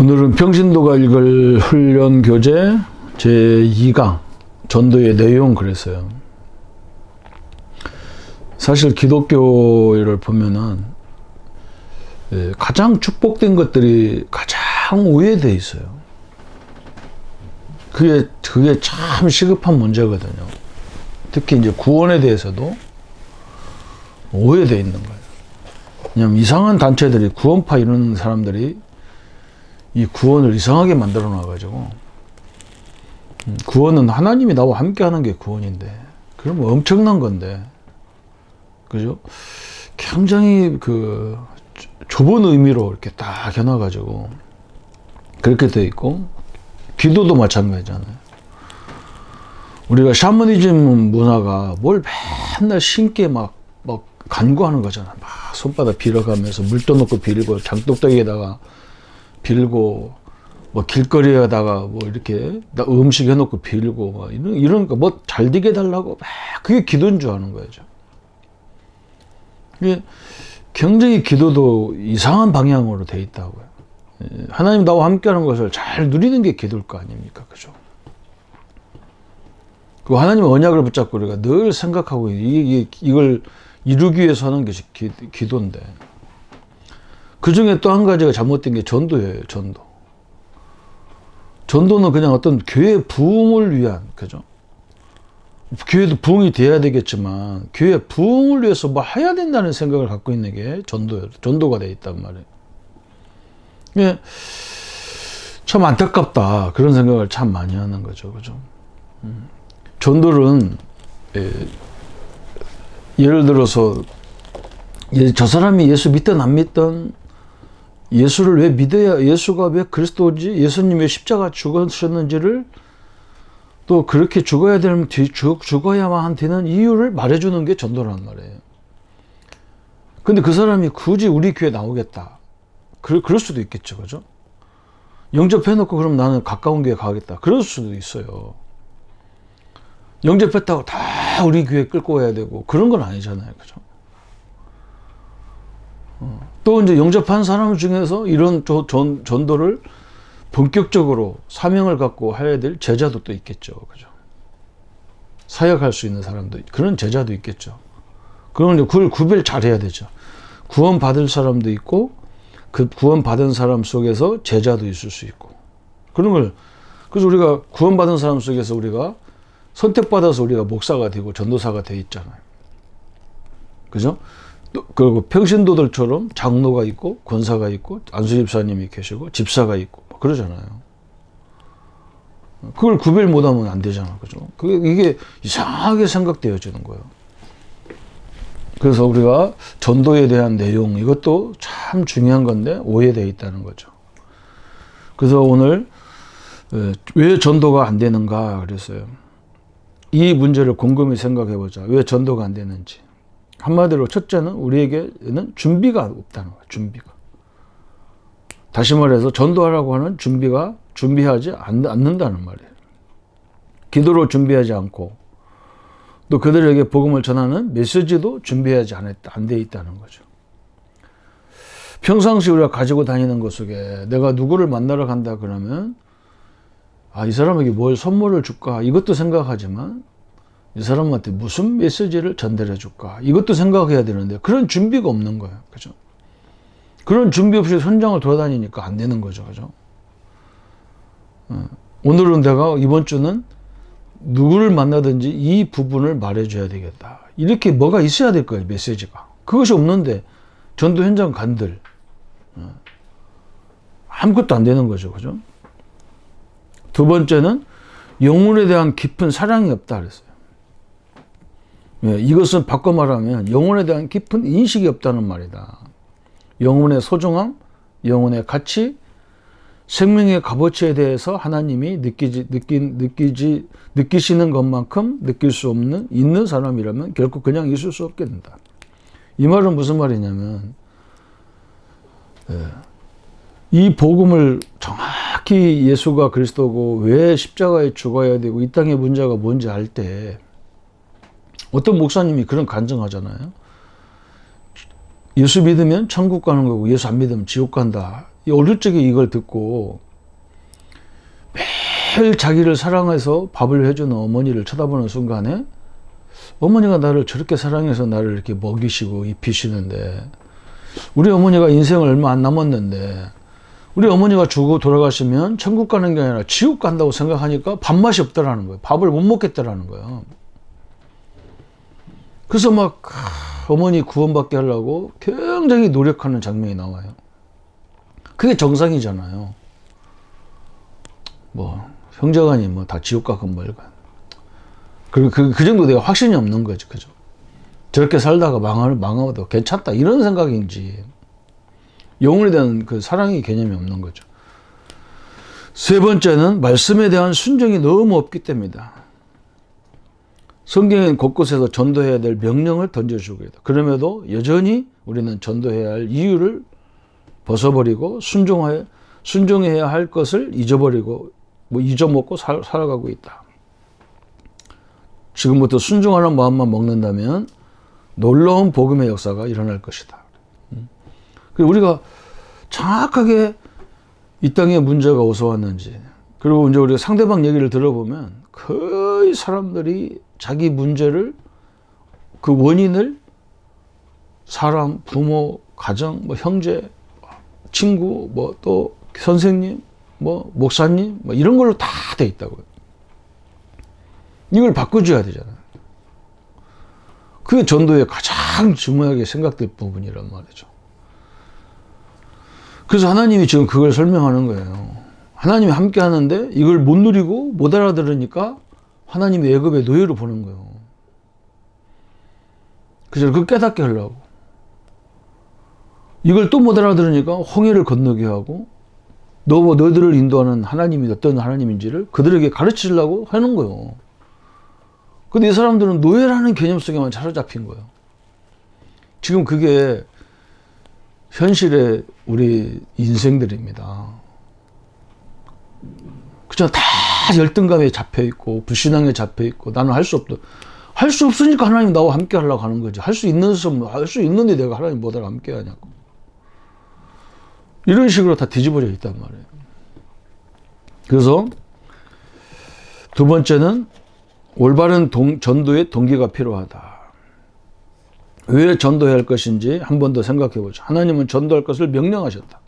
오늘은 평신도가 읽을 훈련 교재 제2강 전도의 내용 그랬어요. 사실 기독교를 보면은 예, 가장 축복된 것들이 가장 오해돼 있어요. 그게 그게 참 시급한 문제거든요. 특히 이제 구원에 대해서도 오해돼 있는 거예요. 왜냐면 이상한 단체들이 구원파 이런 사람들이 이 구원을 이상하게 만들어 놔가지고 음, 구원은 하나님이 나와 함께 하는 게 구원인데 그러면 엄청난 건데 그죠? 굉장히 그 좁- 좁은 의미로 이렇게 딱 해놔가지고 그렇게 돼 있고 기도도 마찬가지잖아요. 우리가 샤머니즘 문화가 뭘 맨날 신께 막, 막 간구하는 거잖아. 막 손바닥 빌어가면서 물 떠놓고 빌고 장독대기에다가 빌고 뭐 길거리에다가 뭐 이렇게 나 음식 해놓고 빌고 막 이런 이런 거뭐잘 되게 해달라고 막 그게 기도인 줄 아는 거죠. 이게 굉장히 기도도 이상한 방향으로 돼 있다고요. 예, 하나님 나와 함께하는 것을 잘 누리는 게 기도일 거 아닙니까, 그죠? 그 하나님의 언약을 붙잡고 우리가 늘 생각하고 이, 이, 이걸 이루기 위해서 하는 것이 기, 기도인데 그 중에 또 한 가지가 잘못된 게 전도예요, 전도. 전도는 그냥 어떤 교회 부흥을 위한, 그죠? 교회도 부흥이 돼야 되겠지만, 교회 부흥을 위해서 뭐 해야 된다는 생각을 갖고 있는 게 전도예요. 전도가 돼 있단 말이에요. 예, 참 안타깝다. 그런 생각을 참 많이 하는 거죠, 그죠? 음. 전도는, 예, 예를 들어서, 예, 저 사람이 예수 믿든 안 믿든 예수를 왜 믿어야 예수가 왜 그리스도지 예수님의 십자가 죽으셨는지를 또 그렇게 죽어야 죽, 죽어야만 되는 이유를 말해주는 게 전도란 말이에요. 근데 그 사람이 굳이 우리 교회 나오겠다. 그, 그럴 수도 있겠죠. 그죠? 영접해놓고 그럼 나는 가까운 교회 가겠다. 그럴 수도 있어요. 영접했다고 다 우리 교회 끌고 와야 되고 그런 건 아니잖아요. 그죠? 또 이제 영접한 사람 중에서 이런 저- 전, 전도를 본격적으로 사명을 갖고 해야 될 제자도 또 있겠죠. 그죠? 사역할 수 있는 사람도, 있- 그런 제자도 있겠죠. 그건 이제 그걸 구별 잘 해야 되죠. 구원 받을 사람도 있고, 그 구원 받은 사람 속에서 제자도 있을 수 있고. 그런 걸, 그래서 우리가 구원 받은 사람 속에서 우리가 선택받아서 우리가 목사가 되고 전도사가 돼 있잖아요. 그죠? 또 그리고 평신도들처럼 장로가 있고 권사가 있고 안수 집사님이 계시고 집사가 있고 막 그러잖아요. 그걸 구별 못하면 안 되잖아, 그죠? 그게 이게 이상하게 생각되어지는 거예요. 그래서 우리가 전도에 대한 내용 이것도 참 중요한 건데 오해되어 있다는 거죠. 그래서 오늘 에, 왜 전도가 안 되는가 그랬어요. 이 문제를 곰곰이 생각해 보자. 왜 전도가 안 되는지. 한마디로 첫째는 우리에게는 준비가 없다는 거예요. 준비가. 다시 말해서 전도하라고 하는 준비가 준비하지 않, 않는다는 말이에요. 기도로 준비하지 않고 또 그들에게 복음을 전하는 메시지도 준비하지 않았다, 안 돼 있다는 거죠. 평상시 우리가 가지고 다니는 것 속에 내가 누구를 만나러 간다 그러면 아, 이 사람에게 뭘 선물을 줄까? 이것도 생각하지만 이 사람한테 무슨 메시지를 전달해 줄까? 이것도 생각해야 되는데 그런 준비가 없는 거예요. 그죠? 그런 준비 없이 현장을 돌아다니니까 안 되는 거죠. 그죠? 어, 오늘은 내가 이번 주는 누구를 만나든지 이 부분을 말해줘야 되겠다. 이렇게 뭐가 있어야 될 거예요. 메시지가. 그것이 없는데 전도 현장 간들 어, 아무것도 안 되는 거죠. 그죠? 두 번째는 영혼에 대한 깊은 사랑이 없다 그랬어요. 예, 이것은 바꿔 말하면 영혼에 대한 깊은 인식이 없다는 말이다. 영혼의 소중함, 영혼의 가치, 생명의 값어치에 대해서 하나님이 느끼지, 느끼, 느끼지, 느끼시는 것만큼 느낄 수 없는, 있는 사람이라면 결코 그냥 있을 수 없게 된다. 이 말은 무슨 말이냐면, 예, 이 복음을 정확히 예수가 그리스도고 왜 십자가에 죽어야 되고 이 땅의 문제가 뭔지 알 때 어떤 목사님이 그런 간증하잖아요. 예수 믿으면 천국 가는 거고 예수 안 믿으면 지옥 간다. 이 어릴 적에 이걸 듣고 매일 자기를 사랑해서 밥을 해주는 어머니를 쳐다보는 순간에 어머니가 나를 저렇게 사랑해서 나를 이렇게 먹이시고 입히시는데 우리 어머니가 인생을 얼마 안 남았는데 우리 어머니가 죽고 돌아가시면 천국 가는 게 아니라 지옥 간다고 생각하니까 밥맛이 없다라는 거예요. 밥을 못 먹겠다라는 거예요. 그래서 막 하, 어머니 구원받게 하려고 굉장히 노력하는 장면이 나와요. 그게 정상이잖아요. 뭐 형제간이 뭐 다 지옥 가건 뭘간. 그리고 그, 그 정도 내가 확신이 없는 거죠. 그죠? 저렇게 살다가 망하, 망하도 괜찮다. 이런 생각인지. 영혼에 대한 그 사랑의 개념이 없는 거죠. 세 번째는 말씀에 대한 순종이 너무 없기 때문이다. 성경엔 곳곳에서 전도해야 될 명령을 던져주고 있다. 그럼에도 여전히 우리는 전도해야 할 이유를 벗어버리고 순종하여 순종해야 할 것을 잊어버리고 뭐 잊어먹고 살, 살아가고 있다. 지금부터 순종하는 마음만 먹는다면 놀라운 복음의 역사가 일어날 것이다. 음. 우리가 정확하게 이 땅에 문제가 어디서 왔는지 그리고 이제 우리가 상대방 얘기를 들어보면 거의 사람들이 자기 문제를 그 원인을 사람, 부모, 가정, 뭐 형제, 친구, 뭐 또 선생님, 뭐 목사님, 뭐 이런 걸로 다 돼 있다고요. 이걸 바꿔줘야 되잖아요. 그게 전도의 가장 중요하게 생각될 부분이란 말이죠. 그래서 하나님이 지금 그걸 설명하는 거예요. 하나님이 함께 하는데 이걸 못 누리고 못 알아들으니까 하나님의 애급의 노예로 보는 거예요. 그래서 그 깨닫게 하려고. 이걸 또 못 알아들으니까 홍해를 건너게 하고 너, 너들을 인도하는 하나님이 어떤 하나님인지를 그들에게 가르치려고 하는 거예요. 근데 이 사람들은 노예라는 개념 속에만 사로잡힌 거예요. 지금 그게 현실의 우리 인생들입니다. 그죠? 다 열등감에 잡혀 있고, 불신앙에 잡혀 있고, 나는 할 수 없다. 할 수 없으니까 하나님 나와 함께 하려고 하는 거지. 할 수 있는 할수 있는데 내가 하나님 보다 함께 하냐고. 이런 식으로 다 뒤집어져 있단 말이에요. 그래서 두 번째는 올바른 동, 전도의 동기가 필요하다. 왜 전도해야 할 것인지 한 번 더 생각해 보죠. 하나님은 전도할 것을 명령하셨다.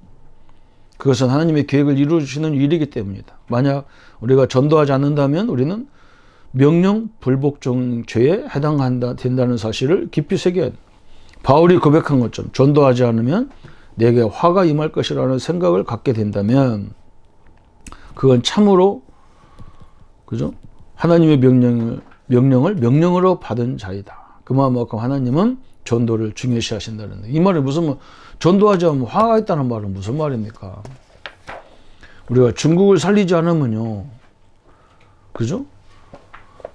그것은 하나님의 계획을 이루시는 일이기 때문이다. 만약 우리가 전도하지 않는다면 우리는 명령 불복종 죄에 해당한다 된다는 사실을 깊이 새겨야 돼. 바울이 고백한 것처럼 전도하지 않으면 내게 화가 임할 것이라는 생각을 갖게 된다면 그건 참으로 그죠? 하나님의 명령을 명령을 명령으로 받은 자이다. 그만큼 하나님은 전도를 중요시 하신다는 이 말이 무슨 뭐 전도하지 않으면 화가 있다는 말은 무슨 말입니까? 우리가 중국을 살리지 않으면요. 그죠?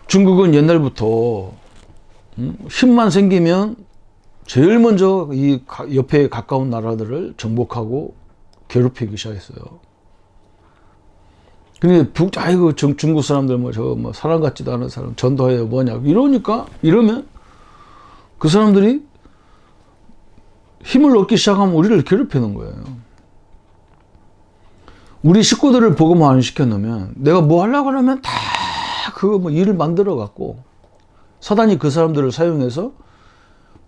중국은 옛날부터 음, 힘만 생기면 제일 먼저 이 옆에 가까운 나라들을 정복하고 괴롭히기 시작했어요. 근데 북, 아이고, 중국 사람들 뭐, 저, 뭐, 사람 같지도 않은 사람, 전도해 뭐냐. 이러니까, 이러면 그 사람들이 힘을 얻기 시작하면 우리를 괴롭히는 거예요. 우리 식구들을 복음화 안 시켜놓으면 내가 뭐 하려고 하면 다 그거 뭐 일을 만들어 갖고 사단이 그 사람들을 사용해서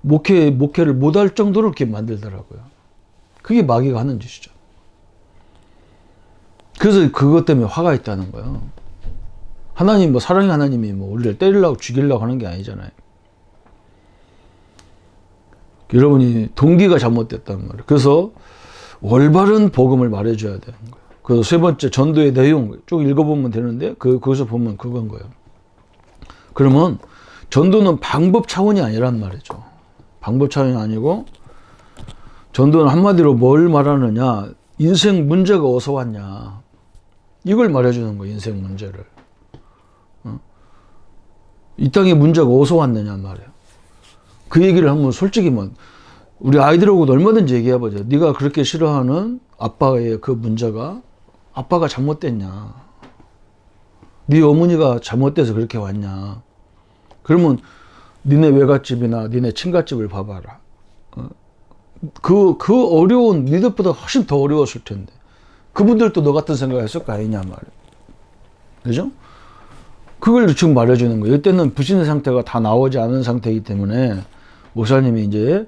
목회, 목회를 못할 정도로 이렇게 만들더라고요. 그게 마귀가 하는 짓이죠. 그래서 그것 때문에 화가 있다는 거예요. 하나님, 뭐, 사랑의 하나님이 뭐, 우리를 때리려고 죽이려고 하는 게 아니잖아요. 여러분이 동기가 잘못됐단 말이에요. 그래서 올바른 복음을 말해줘야 되는 거예요. 그래서 세 번째 전도의 내용 쭉 읽어보면 되는데 그 거기서 보면 그건 거예요. 그러면 전도는 방법 차원이 아니란 말이죠. 방법 차원이 아니고 전도는 한마디로 뭘 말하느냐 인생 문제가 어디서 왔냐 이걸 말해주는 거예요. 인생 문제를 어? 이 땅에 문제가 어디서 왔느냐 말이에요. 그 얘기를 한번 솔직히 뭐 우리 아이들하고도 얼마든지 얘기해보죠. 네가 그렇게 싫어하는 아빠의 그 문제가 아빠가 잘못됐냐? 네 어머니가 잘못돼서 그렇게 왔냐? 그러면 니네 외갓집이나 니네 친갓집을 봐봐라. 어? 그, 그 어려운 니들보다 훨씬 더 어려웠을 텐데. 그분들도 너 같은 생각을 했을 거 아니냐 말이야. 그죠? 그걸 지금 말해주는 거예요. 이때는 부신의 상태가 다 나오지 않은 상태이기 때문에 목사님이 이제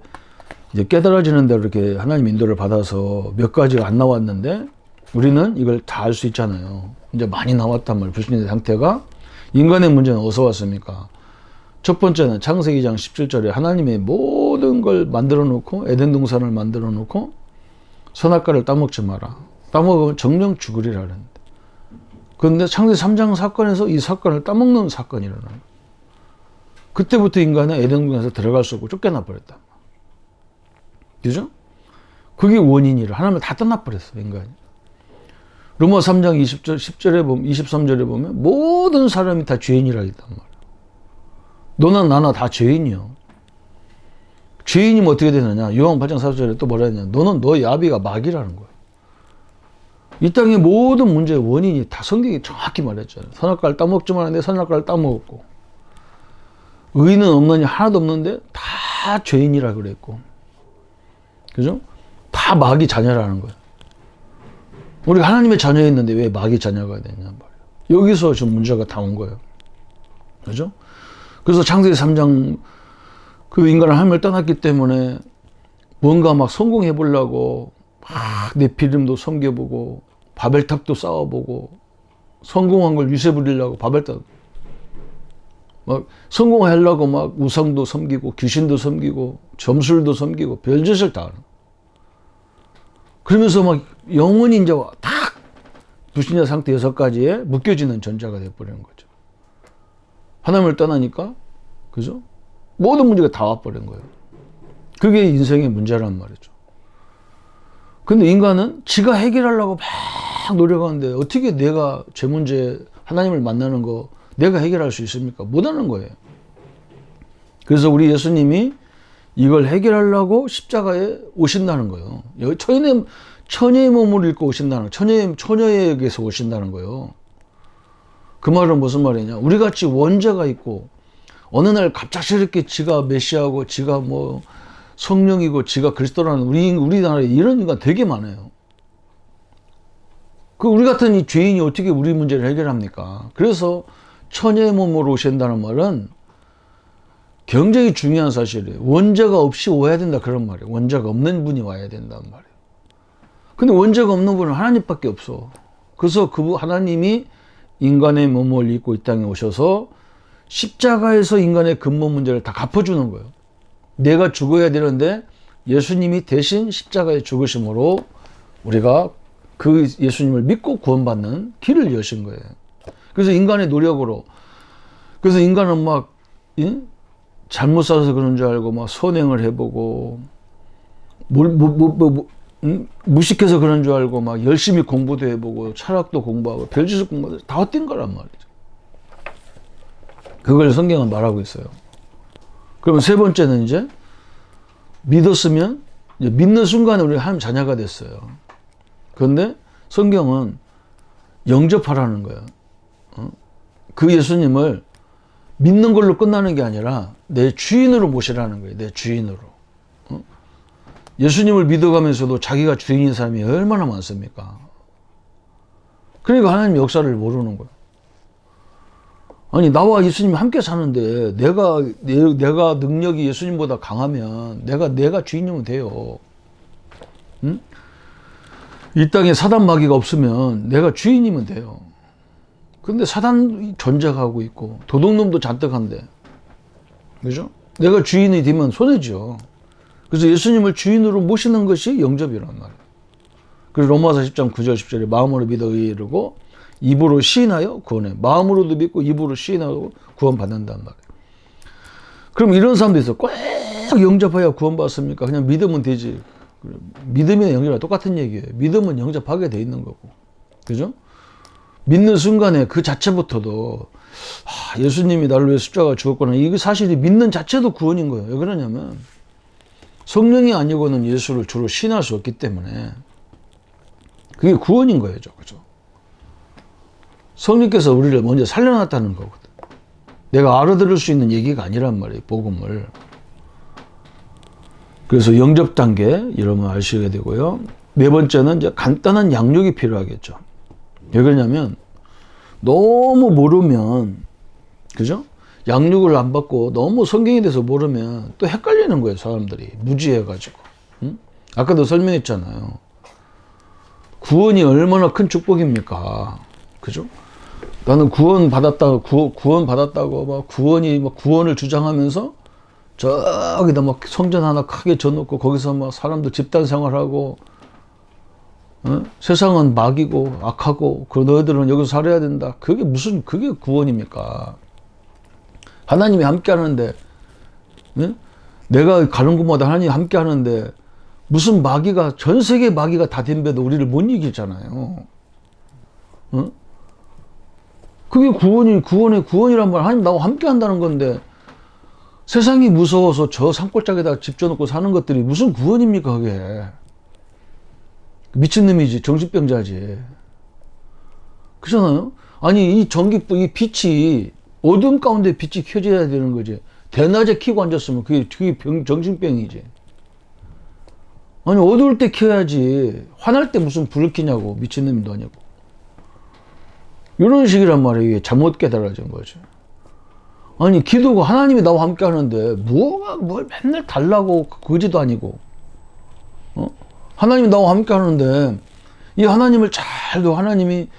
이제 깨달아지는 대로 이렇게 하나님 인도를 받아서 몇 가지가 안 나왔는데 우리는 이걸 다 알 수 있잖아요. 이제 많이 나왔단 말이에요. 부신의 상태가 인간의 문제는 어디서 왔습니까? 첫 번째는 창세기 2장 17절에 하나님의 모든 걸 만들어 놓고 에덴 동산을 만들어 놓고 선악과를 따먹지 마라. 따먹으면 정령 죽으리라 그랬는데. 그런데 창세기 3장 사건에서 이 사건을 따먹는 사건이 일어나는 거예요. 그때부터 인간은 에덴 동산에서 들어갈 수 없고 쫓겨나 버렸다. 그죠? 그게 원인이라 하나님을 다 떠나버렸어 인간이. 로마 3장 20절 10절에 보면 23절에 보면 모든 사람이 다 죄인이라 했단 말이야. 너나 나나 다 죄인이요. 죄인이면 어떻게 되느냐? 요한 8장 4절에 또 뭐라 했냐? 너는 너의 아비가 마귀라는 거야. 이 땅의 모든 문제의 원인이 다 성경이 정확히 말했잖아요. 선악과를 따먹지 말았는데 선악과를 따먹었고 의인은 없느니 하나도 없는데 다 죄인이라 그랬고 그죠? 다 마귀 자녀라는 거예요. 우리가 하나님의 자녀였는데 왜 마귀 자녀가 됐냐 말이에요. 여기서 지금 문제가 다 온 거예요. 그죠? 그래서 창세기 3장 그 인간은 하나님을 떠났기 때문에 뭔가 막 성공해 보려고 막 네피림도 섬겨보고 바벨탑도 쌓아보고 성공한 걸 유세 부리려고 바벨탑 막 성공하려고 막 우상도 섬기고 귀신도 섬기고 점술도 섬기고 별짓을 다 하는 그러면서 막 영원히 이제 딱 불신자 상태 여섯 가지에 묶여지는 전자가 돼버리는 거죠. 하나님을 떠나니까 그죠? 모든 문제가 다 와버린 거예요. 그게 인생의 문제란 말이죠. 근데 인간은 지가 해결하려고 막 노력하는데 어떻게 내가 제 문제 하나님을 만나는 거 내가 해결할 수 있습니까? 못하는 거예요. 그래서 우리 예수님이 이걸 해결하려고 십자가에 오신다는 거예요. 천의, 천의 몸을 입고 오신다는, 천의, 처녀에게서 오신다는 거예요. 그 말은 무슨 말이냐. 우리 같이 원자가 있고, 어느 날 갑작스럽게 지가 메시아고, 지가 뭐 성령이고, 지가 그리스도라는 우리, 우리나라에 이런 인간 되게 많아요. 그 우리 같은 이 죄인이 어떻게 우리 문제를 해결합니까? 그래서 천의 몸으로 오신다는 말은 굉장히 중요한 사실이에요. 원자가 없이 와야 된다 그런 말이에요. 원자가 없는 분이 와야 된다는 말이에요. 근데 원자가 없는 분은 하나님밖에 없어. 그래서 그 하나님이 인간의 몸을 입고 이 땅에 오셔서 십자가에서 인간의 근본 문제를 다 갚아주는 거예요. 내가 죽어야 되는데 예수님이 대신 십자가에 죽으심으로 우리가 그 예수님을 믿고 구원받는 길을 여신 거예요. 그래서 인간의 노력으로 그래서 인간은 막 예? 잘못 살아서 그런 줄 알고 막 선행을 해보고 물, 뭐, 뭐, 뭐, 뭐 음? 무식해서 그런 줄 알고 막 열심히 공부도 해보고 철학도 공부하고 별짓을 공부하고 다 헛된 거란 말이죠. 그걸 성경은 말하고 있어요. 그러면 세 번째는 이제 믿었으면 이제 믿는 순간에 우리가 하나님 자녀가 됐어요. 그런데 성경은 영접하라는 거예요. 어? 그 예수님을 믿는 걸로 끝나는 게 아니라 내 주인으로 모시라는 거예요. 내 주인으로. 어? 예수님을 믿어가면서도 자기가 주인인 사람이 얼마나 많습니까? 그러니까 하나님 역사를 모르는 거예요. 아니 나와 예수님이 함께 사는데 내가 내, 가 능력이 예수님보다 강하면 내가 내가 주인이면 돼요. 응? 이 땅에 사단 마귀가 없으면 내가 주인이면 돼요. 근데 사단 전쟁하고 있고 도둑놈도 잔뜩한데 그죠? 내가 주인이 되면 손해죠. 그래서 예수님을 주인으로 모시는 것이 영접이란 말이에요. 그래서 로마서 10장 9절 10절에 마음으로 믿어 의르고 입으로 시인하여 구원해. 마음으로도 믿고 입으로 시인하고 구원받는단 말이에요. 그럼 이런 사람도 있어. 꼭 영접해야 구원받습니까? 그냥 믿으면 되지. 믿음이나 영접이 똑같은 얘기예요. 믿음은 영접하게 돼 있는 거고. 그죠? 믿는 순간에 그 자체부터도 아, 예수님이 나를 위해 십자가 죽었구나. 이게 사실이 믿는 자체도 구원인 거예요. 왜 그러냐면 성령이 아니고는 예수를 주로 신할 수 없기 때문에 그게 구원인 거예요. 그죠? 성령께서 우리를 먼저 살려놨다는 거거든. 내가 알아들을 수 있는 얘기가 아니란 말이에요. 복음을. 그래서 영접 단계 여러분 아시게 되고요. 네 번째는 이제 간단한 양육이 필요하겠죠. 왜 그러냐면 너무 모르면 그죠? 양육을 안 받고 너무 성경에 대해서 모르면 또 헷갈리는 거예요, 사람들이. 무지해가지고. 응? 아까도 설명했잖아요. 구원이 얼마나 큰 축복입니까? 그죠? 나는 구원 받았다, 구, 구원 받았다고 막 구원이 막 구원을 주장하면서 저기다 막 성전 하나 크게 져놓고 거기서 막 사람들 집단 생활하고 어? 세상은 막이고 악하고 그 너희들은 여기서 살아야 된다. 그게 무슨 그게 구원입니까? 하나님이 함께 하는데 예? 내가 가는 곳마다 하나님이 함께 하는데 무슨 마귀가 전 세계 마귀가 다 덤벼도 우리를 못 이기잖아요. 어? 그게 구원이 구원의 구원이란 말 하나님 나와 함께 한다는 건데 세상이 무서워서 저 산골짜기에다 집 져놓고 사는 것들이 무슨 구원입니까 그게 미친놈이지 정신병자지. 그렇잖아요? 아니 이 전기불 이 빛이 어둠 가운데 빛이 켜져야 되는 거지. 대낮에 켜고 앉았으면 그게, 그게 병, 정신병이지 아니 어두울 때 켜야지. 화날 때 무슨 불을 켜냐고. 미친놈도 아니고. 이런 식이란 말이에요. 잘못 깨달아진 거죠 아니 기도가 하나님이 나와 함께 하는데 뭐가 뭘 맨날 달라고 거지도 아니고. 어? 하나님이 나와 함께 하는데 이 하나님을 잘도 하나님이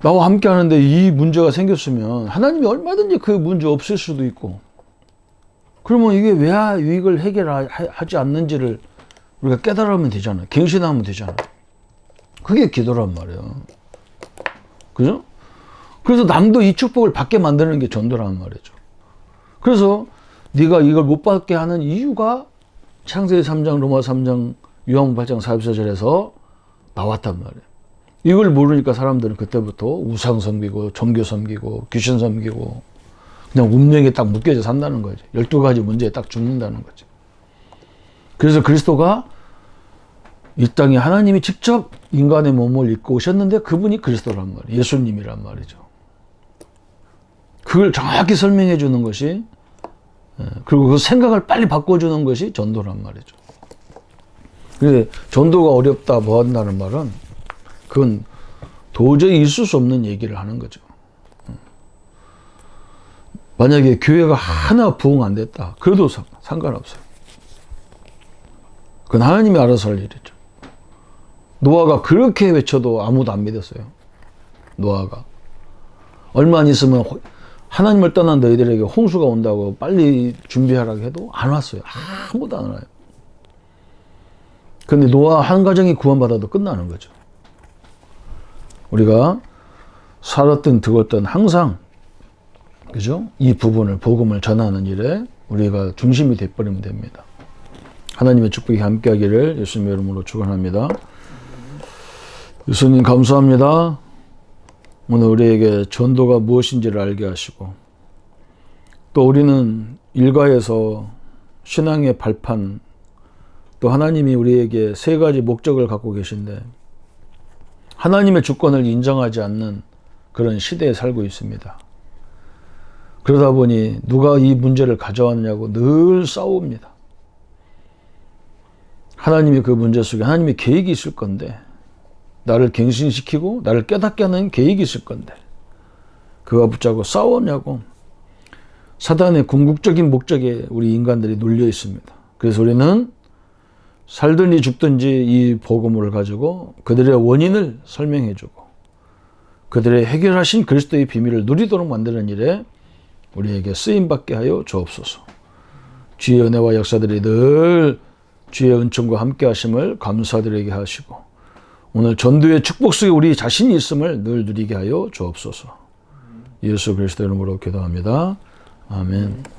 나와 함께 하는데 이 문제가 생겼으면 하나님이 얼마든지 그 문제 없을 수도 있고 그러면 이게 왜 이걸 해결하지 않는지를 우리가 깨달으면 되잖아요. 갱신하면 되잖아요. 그게 기도란 말이에요. 그죠? 그래서 남도 이 축복을 받게 만드는 게 전도라는 말이죠. 그래서 네가 이걸 못 받게 하는 이유가 창세기 3장, 로마 3장, 요한 8장 44절에서 나왔단 말이에요. 이걸 모르니까 사람들은 그때부터 우상 섬기고 종교 섬기고 귀신 섬기고 그냥 운명에 딱 묶여져 산다는 거죠. 12가지 문제에 딱 죽는다는 거죠. 그래서 그리스도가 이 땅에 하나님이 직접 인간의 몸을 입고 오셨는데 그분이 그리스도란 말이에요. 예수님이란 말이죠. 그걸 정확히 설명해 주는 것이 예, 그리고 그 생각을 빨리 바꿔주는 것이 전도란 말이죠. 그래 전도가 어렵다 뭐 한다는 말은 그건 도저히 있을 수 없는 얘기를 하는 거죠. 음. 만약에 교회가 하나 부흥 안 됐다. 그래도 상관없어요. 그건 하나님이 알아서 할 일이죠. 노아가 그렇게 외쳐도 아무도 안 믿었어요. 노아가. 얼마 안 있으면 하나님을 떠난 너희들에게 홍수가 온다고 빨리 준비하라고 해도 안 왔어요. 아무도 안 와요. 근데 노아 한 가정이 구원받아도 끝나는 거죠. 우리가 살았든 죽었든 항상 그죠? 이 부분을 복음을 전하는 일에 우리가 중심이 돼 버리면 됩니다. 하나님의 축복이 함께하기를 예수님의 이름으로 축원합니다. 예수님 감사합니다. 오늘 우리에게 전도가 무엇인지를 알게 하시고 또 우리는 일가에서 신앙의 발판 또 하나님이 우리에게 세 가지 목적을 갖고 계신데 하나님의 주권을 인정하지 않는 그런 시대에 살고 있습니다. 그러다 보니 누가 이 문제를 가져왔냐고 늘 싸웁니다. 하나님이 그 문제 속에 하나님의 계획이 있을 건데 나를 갱신시키고 나를 깨닫게 하는 계획이 있을 건데 그와 붙잡고 싸우냐고 사단의 궁극적인 목적에 우리 인간들이 눌려 있습니다. 그래서 우리는 살든지 죽든지 이 복음을 가지고 그들의 원인을 설명해 주고 그들의 해결하신 그리스도의 비밀을 누리도록 만드는 일에 우리에게 쓰임 받게 하여 주옵소서. 주의 은혜와 역사들이 늘 주의 은총과 함께 하심을 감사드리게 하시고 오늘 전도의 축복 속에 우리 자신이 있음을 늘 누리게 하여 주옵소서. 예수 그리스도 이름으로 기도합니다. 아멘.